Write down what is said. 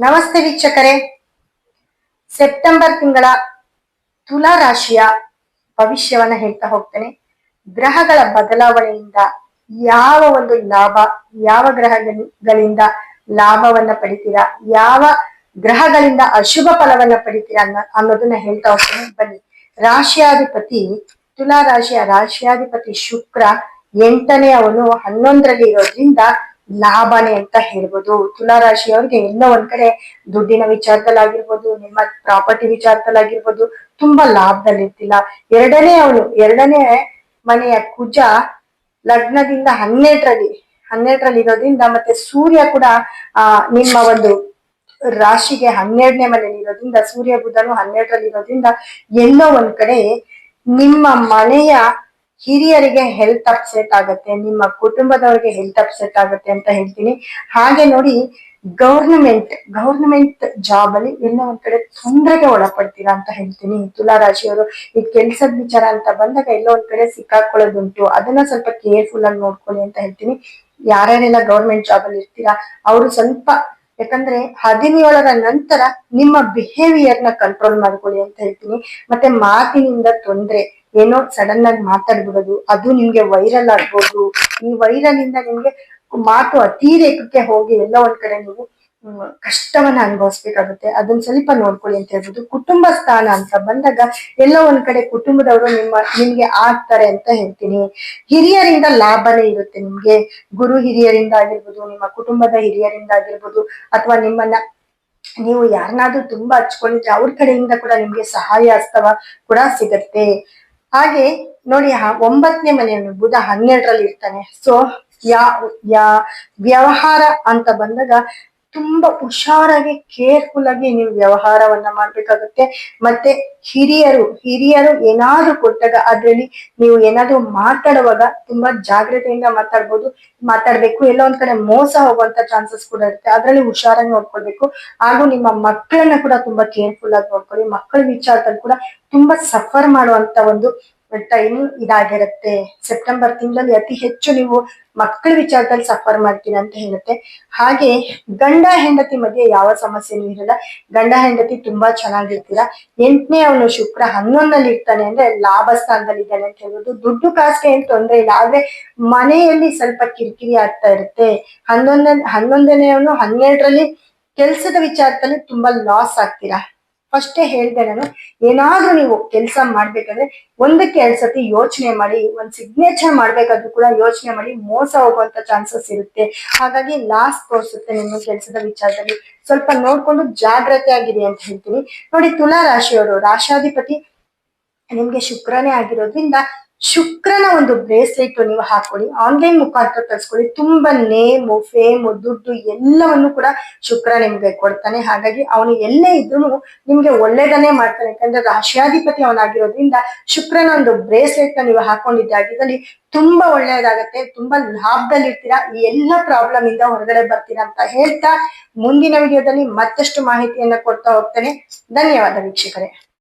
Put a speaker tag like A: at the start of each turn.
A: ನಮಸ್ತೆ ವೀಕ್ಷಕರೇ. ಸೆಪ್ಟೆಂಬರ್ ತಿಂಗಳ ತುಲಾ ರಾಶಿಯ ಭವಿಷ್ಯವನ್ನ ಹೇಳ್ತಾ ಹೋಗ್ತೇನೆ. ಗ್ರಹಗಳ ಬದಲಾವಣೆಯಿಂದ ಯಾವ ಒಂದು ಲಾಭ, ಯಾವ ಗ್ರಹಗಳಿಂದ ಲಾಭವನ್ನ ಪಡಿತೀರಾ, ಯಾವ ಗ್ರಹಗಳಿಂದ ಅಶುಭ ಫಲವನ್ನ ಪಡಿತೀರಾ ಅನ್ನ ಅನ್ನೋದನ್ನ ಹೇಳ್ತಾ ಹೋಗ್ತೇನೆ. ಬನ್ನಿ. ರಾಶಿಯಾಧಿಪತಿ, ತುಲಾ ರಾಶಿಯ ರಾಶಿಯಾಧಿಪತಿ ಶುಕ್ರ ಎಂಟನೇ ಅವನು ಹನ್ನೊಂದರಲ್ಲಿ ಇರೋದ್ರಿಂದ ಲಾಭನೇ ಅಂತ ಹೇಳ್ಬೋದು. ತುಲಾ ರಾಶಿಯವ್ರಿಗೆ ಎಲ್ಲ ಒಂದ್ ಕಡೆ ದುಡ್ಡಿನ ವಿಚಾರದಲ್ಲಾಗಿರ್ಬೋದು, ನಿಮ್ಮ ಪ್ರಾಪರ್ಟಿ ವಿಚಾರದಲ್ಲಾಗಿರ್ಬೋದು, ತುಂಬಾ ಲಾಭದಲ್ಲಿರ್ತಿಲ್ಲ. ಎರಡನೇ ಅವಳು, ಎರಡನೇ ಮನೆಯ ಕುಜ ಲಗ್ನದಿಂದ ಹನ್ನೆರಡರಲ್ಲಿ ಹನ್ನೆರಡರಲ್ಲಿ ಇರೋದ್ರಿಂದ ಮತ್ತೆ ಸೂರ್ಯ ಕೂಡ ನಿಮ್ಮ ಒಂದು ರಾಶಿಗೆ ಹನ್ನೆರಡನೇ ಮನೆಯಲ್ಲಿ ಇರೋದ್ರಿಂದ, ಸೂರ್ಯ ಬುಧನು ಹನ್ನೆರಡರಲ್ಲಿ ಇರೋದ್ರಿಂದ ಎಲ್ಲೋ ಒಂದ್ ಕಡೆ ನಿಮ್ಮ ಮನೆಯ ಹಿರಿಯರಿಗೆ ಹೆಲ್ತ್ ಅಪ್ಸೆಟ್ ಆಗುತ್ತೆ, ನಿಮ್ಮ ಕುಟುಂಬದವರಿಗೆ ಹೆಲ್ತ್ ಅಪ್ಸೆಟ್ ಆಗುತ್ತೆ ಅಂತ ಹೇಳ್ತೀನಿ. ಹಾಗೆ ನೋಡಿ ಗವರ್ನಮೆಂಟ್ ಗವರ್ನಮೆಂಟ್ ಜಾಬ್ ಅಲ್ಲಿ ಎಲ್ಲ ಒಂದ್ ಕಡೆ ತೊಂದರೆಗೆ ಒಳಪಡ್ತೀರಾ ಅಂತ ಹೇಳ್ತೀನಿ. ತುಲಾ ರಾಶಿಯವರು ಈ ಕೆಲ್ಸದ ವಿಚಾರ ಅಂತ ಬಂದಾಗ ಎಲ್ಲ ಒಂದ್ ಕಡೆ ಸಿಕ್ಕಾಕೊಳ್ಳೋದುಂಟು. ಅದನ್ನ ಸ್ವಲ್ಪ ಕೇರ್ಫುಲ್ ಆಗಿ ನೋಡ್ಕೊಳ್ಳಿ ಅಂತ ಹೇಳ್ತೀನಿ. ಯಾರ್ಯಾರೆಲ್ಲ ಗವರ್ಮೆಂಟ್ ಜಾಬ್ ಅಲ್ಲಿ ಇರ್ತೀರಾ, ಅವರು ಸ್ವಲ್ಪ, ಯಾಕಂದ್ರೆ ಹದಿನೇಳರ ನಂತರ ನಿಮ್ಮ ಬಿಹೇವಿಯರ್ನ ಕಂಟ್ರೋಲ್ ಮಾಡ್ಕೊಳ್ಳಿ ಅಂತ ಹೇಳ್ತೀನಿ. ಮತ್ತೆ ಮಾತಿನಿಂದ ತೊಂದ್ರೆ ಏನೋ ಸಡನ್ ಆಗಿ ಮಾತಾಡ್ಬಿಡೋದು, ಅದು ನಿಮ್ಗೆ ವೈರಲ್ ಆಗ್ಬೋದು. ಈ ವೈರಲ್ ಇಂದ ನಿಮ್ಗೆ ಮಾತು ಅತಿರೇಕಕ್ಕೆ ಹೋಗಿ ಎಲ್ಲ ಒಂದ್ ಕಡೆ ನೀವು ಕಷ್ಟವನ್ನ ಅನುಭವಿಸ್ಬೇಕಾಗುತ್ತೆ. ಅದನ್ನ ಸ್ವಲ್ಪ ನೋಡ್ಕೊಳ್ಳಿ ಅಂತ ಹೇಳ್ಬೋದು. ಕುಟುಂಬ ಸ್ಥಾನ ಅಂತ ಬಂದಾಗ ಎಲ್ಲ ಒಂದ್ ಕಡೆ ಕುಟುಂಬದವರು ನಿಮ್ಮ, ನಿಮ್ಗೆ ಆಗ್ತಾರೆ ಅಂತ ಹೇಳ್ತೀನಿ. ಹಿರಿಯರಿಂದ ಲಾಭನೇ ಇರುತ್ತೆ ನಿಮ್ಗೆ. ಗುರು ಹಿರಿಯರಿಂದ ಆಗಿರ್ಬೋದು, ನಿಮ್ಮ ಕುಟುಂಬದ ಹಿರಿಯರಿಂದ ಆಗಿರ್ಬೋದು, ಅಥವಾ ನಿಮ್ಮನ್ನ ನೀವು ಯಾರನ್ನಾದ್ರೂ ತುಂಬಾ ಹಚ್ಕೊಂಡಿದ್ರೆ ಅವ್ರ ಕಡೆಯಿಂದ ಕೂಡ ನಿಮ್ಗೆ ಸಹಾಯ ಹಸ್ತವ ಕೂಡ ಸಿಗತ್ತೆ. ಹಾಗೆ ನೋಡಿ ಒಂಬತ್ತನೇ ಮನೆಯನ್ನು ಬುಧ ಹನ್ನೆರಡರಲ್ಲಿ ಇರ್ತಾನೆ. ಸೊ ಯಾ ಯಾ ವ್ಯವಹಾರ ಅಂತ ಬಂದಾಗ ತುಂಬಾ ಹುಷಾರಾಗಿ ಕೇರ್ಫುಲ್ ಆಗಿ ನೀವು ವ್ಯವಹಾರವನ್ನ ಮಾಡ್ಬೇಕಾಗುತ್ತೆ. ಮತ್ತೆ ಹಿರಿಯರು ಹಿರಿಯರು ಏನಾದ್ರೂ ಕೊಟ್ಟಾಗ ಅದ್ರಲ್ಲಿ ನೀವು ಏನಾದ್ರೂ ಮಾತಾಡುವಾಗ ತುಂಬಾ ಜಾಗ್ರತೆಯಿಂದ ಮಾತಾಡ್ಬೋದು, ಮಾತಾಡ್ಬೇಕು. ಎಲ್ಲ ಒಂದ್ ಕಡೆ ಮೋಸ ಹೋಗುವಂತ ಚಾನ್ಸಸ್ ಕೂಡ ಇರುತ್ತೆ. ಅದ್ರಲ್ಲಿ ಹುಷಾರಾಗಿ ನೋಡ್ಕೊಳ್ಬೇಕು. ಹಾಗೂ ನಿಮ್ಮ ಮಕ್ಕಳನ್ನ ಕೂಡ ತುಂಬಾ ಕೇರ್ಫುಲ್ ಆಗಿ ನೋಡ್ಕೊಳ್ಳಿ. ಮಕ್ಕಳ ವಿಚಾರದಲ್ಲಿ ಕೂಡ ತುಂಬಾ ಸಫರ್ ಮಾಡುವಂತ ಒಂದು ಟೈಮ್ ಇದಾಗಿರುತ್ತೆ. ಸೆಪ್ಟೆಂಬರ್ ತಿಂಗಳಲ್ಲಿ ಅತಿ ಹೆಚ್ಚು ನೀವು ಮಕ್ಕಳ ವಿಚಾರದಲ್ಲಿ ಸಫರ್ ಮಾಡ್ತೀರಾ ಅಂತ ಹೇಳುತ್ತೆ. ಹಾಗೆ ಗಂಡ ಹೆಂಡತಿ ಮಧ್ಯೆ ಯಾವ ಸಮಸ್ಯೆನೂ ಇರಲ್ಲ. ಗಂಡ ಹೆಂಡತಿ ತುಂಬಾ ಚೆನ್ನಾಗಿರ್ತೀರ. ಎಂಟನೇ ಅವನು ಶುಕ್ರ ಹನ್ನೊಂದಲ್ಲಿ ಇರ್ತಾನೆ ಅಂದ್ರೆ ಲಾಭ ಸ್ಥಾನದಲ್ಲಿ ಇದ್ದಾನೆ ಅಂತ ಹೇಳ್ಬೋದು. ದುಡ್ಡು ಕಾಸಿಗೆ ಏನ್ ತೊಂದ್ರೆ ಇಲ್ಲ. ಆದ್ರೆ ಮನೆಯಲ್ಲಿ ಸ್ವಲ್ಪ ಕಿರಿಕಿರಿ ಆಗ್ತಾ ಇರುತ್ತೆ. ಹನ್ನೊಂದನೇ ಹನ್ನೊಂದನೇ ಅವನು ಹನ್ನೆರಡರಲ್ಲಿ ಕೆಲ್ಸದ ವಿಚಾರದಲ್ಲಿ ತುಂಬಾ ಲಾಸ್ ಆಗ್ತೀರಾ? ಫಸ್ಟೇ ಹೇಳ್ದೆ ನಾನು, ಏನಾದ್ರೂ ನೀವು ಕೆಲಸ ಮಾಡ್ಬೇಕಂದ್ರೆ ಒಂದಕ್ಕೆ ಎರಡ್ ಸತಿ ಯೋಚನೆ ಮಾಡಿ, ಒಂದ್ ಸಿಗ್ನೇಚರ್ ಮಾಡ್ಬೇಕಾದ್ರೂ ಕೂಡ ಯೋಚನೆ ಮಾಡಿ ಮೋಸ ಹೋಗುವಂತ ಚಾನ್ಸಸ್ ಇರುತ್ತೆ. ಹಾಗಾಗಿ ಲಾಸ್ ತೋರಿಸುತ್ತೆ ನಿಮ್ಮ ಕೆಲಸದ ವಿಚಾರದಲ್ಲಿ. ಸ್ವಲ್ಪ ನೋಡ್ಕೊಂಡು ಜಾಗ್ರತೆ ಆಗಿರಿ ಅಂತ ಹೇಳ್ತೀನಿ. ನೋಡಿ, ತುಲಾ ರಾಶಿಯವರು, ರಾಶಾಧಿಪತಿ ನಿಮ್ಗೆ ಶುಕ್ರನೇ ಆಗಿರೋದ್ರಿಂದ ಶುಕ್ರನ ಒಂದು ಬ್ರೇಸ್ಲೆಟ್ ನೀವು ಹಾಕೊಳ್ಳಿ. ಆನ್ಲೈನ್ ಮುಖಾಂತರ ಕಳ್ಸ್ಕೊಳ್ಳಿ ತುಂಬಾ ನೇಮು ಫೇಮು ದುಡ್ಡು ಎಲ್ಲವನ್ನು ಕೂಡ ಶುಕ್ರ ನಿಮ್ಗೆ ಕೊಡ್ತಾನೆ. ಹಾಗಾಗಿ ಅವನು ಎಲ್ಲೇ ಇದ್ರು ನಿಮ್ಗೆ ಒಳ್ಳೇದನ್ನೇ ಮಾಡ್ತಾನೆ. ಯಾಕಂದ್ರೆ ರಾಶಿಯಾಧಿಪತಿ ಅವನಾಗಿರೋದ್ರಿಂದ ಶುಕ್ರನ ಒಂದು ಬ್ರೇಸ್ಲೆಟ್ನ ನೀವು ಹಾಕೊಂಡಿದ್ದಾಗಿದ್ದಲ್ಲಿ ತುಂಬಾ ಒಳ್ಳೆಯದಾಗತ್ತೆ. ತುಂಬಾ ಲಾಭದಲ್ಲಿ ಇರ್ತೀರಾ ಈ ಎಲ್ಲ ಪ್ರಾಬ್ಲಮ್ ಇಂದ ಹೊರಗಡೆ ಬರ್ತೀರಾ ಅಂತ ಹೇಳ್ತಾ ಮುಂದಿನ ವಿಡಿಯೋದಲ್ಲಿ ಮತ್ತಷ್ಟು ಮಾಹಿತಿಯನ್ನ ಕೊಡ್ತಾ ಹೋಗ್ತೇನೆ. ಧನ್ಯವಾದ ವೀಕ್ಷಕರೇ.